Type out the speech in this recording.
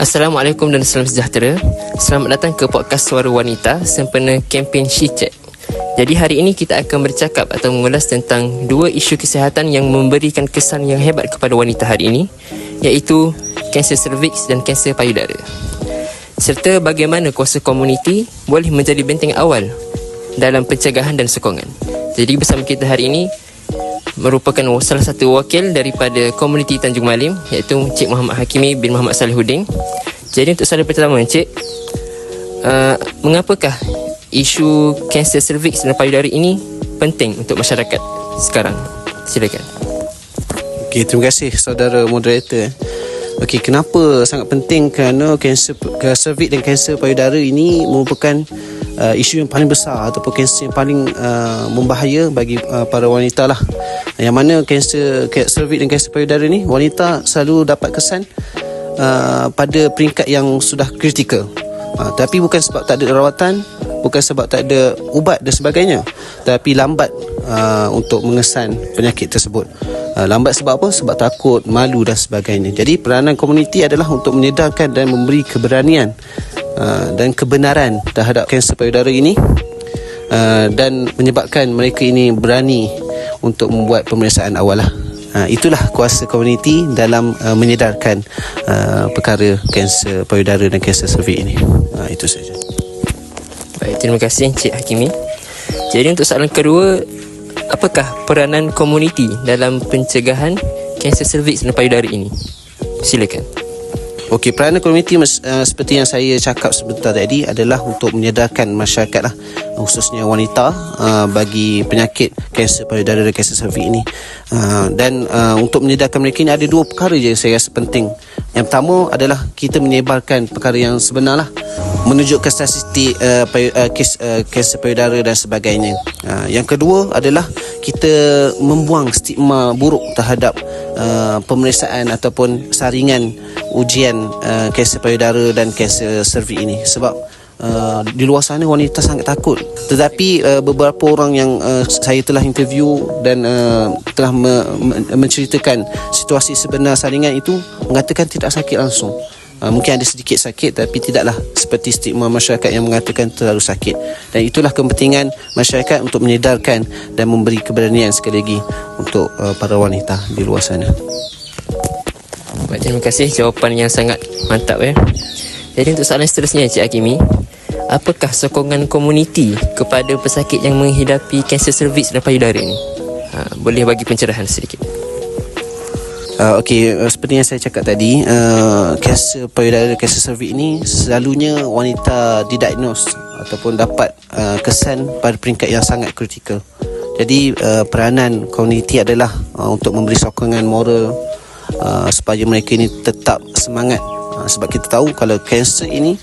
Assalamualaikum dan salam sejahtera. Selamat datang ke podcast Suara Wanita sempena kempen She Check. Jadi hari ini kita akan bercakap atau mengulas tentang dua isu kesihatan yang memberikan kesan yang hebat kepada wanita hari ini iaitu kanser cervix dan kanser payudara. Serta bagaimana kuasa komuniti boleh menjadi benteng awal dalam pencegahan dan sokongan. Jadi bersama kita hari ini merupakan salah satu wakil daripada komuniti Tanjung Malim iaitu Encik Muhammad Hakimi bin Muhammad Salihuddin. Jadi untuk soalan pertama Encik, uh, mengapakah isu kanser cervix dan payudara ini penting untuk masyarakat sekarang? Silakan. Okey, terima kasih saudara moderator. Okey, kenapa sangat penting kerana kanser cervix dan kanser payudara ini merupakan uh, isu yang paling besar ataupun kanser yang paling uh, membahaya bagi uh, para wanita lah. Yang mana kanser cervix dan kanser payudara ni wanita selalu dapat kesan uh, pada peringkat yang sudah kritikal. Uh, tapi bukan sebab tak ada rawatan, bukan sebab tak ada ubat dan sebagainya, tapi lambat uh, untuk mengesan penyakit tersebut. Uh, lambat sebab apa? Sebab takut, malu dan sebagainya. Jadi peranan komuniti adalah untuk menyedarkan dan memberi keberanian uh, dan kebenaran terhadap kanser payudara ini uh, dan menyebabkan mereka ini berani untuk membuat pemeriksaan awal lah. Uh, itulah kuasa komuniti dalam uh, menyedarkan uh, perkara kanser payudara dan kanser cervix ini. Uh, itu saja. Baik, terima kasih Encik Hakimi. Jadi untuk soalan kedua, apakah peranan komuniti dalam pencegahan kanser cervix dan payudara ini? Silakan. Okey, peranan komuniti uh, seperti yang saya cakap sebentar tadi adalah untuk menyedarkan masyarakat lah khususnya wanita uh, bagi penyakit kanser payudara dan kanser cervix ini. Uh, dan uh, untuk menyedarkan mereka ini ada dua perkara je saya rasa penting. Yang pertama adalah kita menyebarkan perkara yang sebenar lah menunjukkan statistik uh, payu, uh, kes uh, kanser payudara dan sebagainya. Uh, yang kedua adalah kita membuang stigma buruk terhadap uh, pemeriksaan ataupun saringan ujian uh, kanser payudara dan kanser cervix ini. Sebab Uh, di luar sana wanita sangat takut. Tetapi uh, beberapa orang yang uh, saya telah interview dan uh, telah me- me- menceritakan situasi sebenar saringan itu mengatakan tidak sakit langsung Uh, mungkin ada sedikit sakit tapi tidaklah seperti stigma masyarakat yang mengatakan terlalu sakit dan itulah kepentingan masyarakat untuk menyedarkan dan memberi keberanian sekali lagi untuk uh, para wanita di luar sana. Baik, terima kasih jawapan yang sangat mantap ya. Jadi untuk soalan seterusnya Cik Hakimi, apakah sokongan komuniti kepada pesakit yang menghidapi kanser cervix dan payudara ini? Ha, boleh bagi pencerahan sedikit. Uh, Okey, uh, seperti yang saya cakap tadi, uh, kanser payudara kanser cervix ini selalunya wanita didiagnose ataupun dapat uh, kesan pada peringkat yang sangat kritikal. Jadi uh, peranan komuniti adalah uh, untuk memberi sokongan moral uh, supaya mereka ini tetap semangat uh, sebab kita tahu kalau kanser ini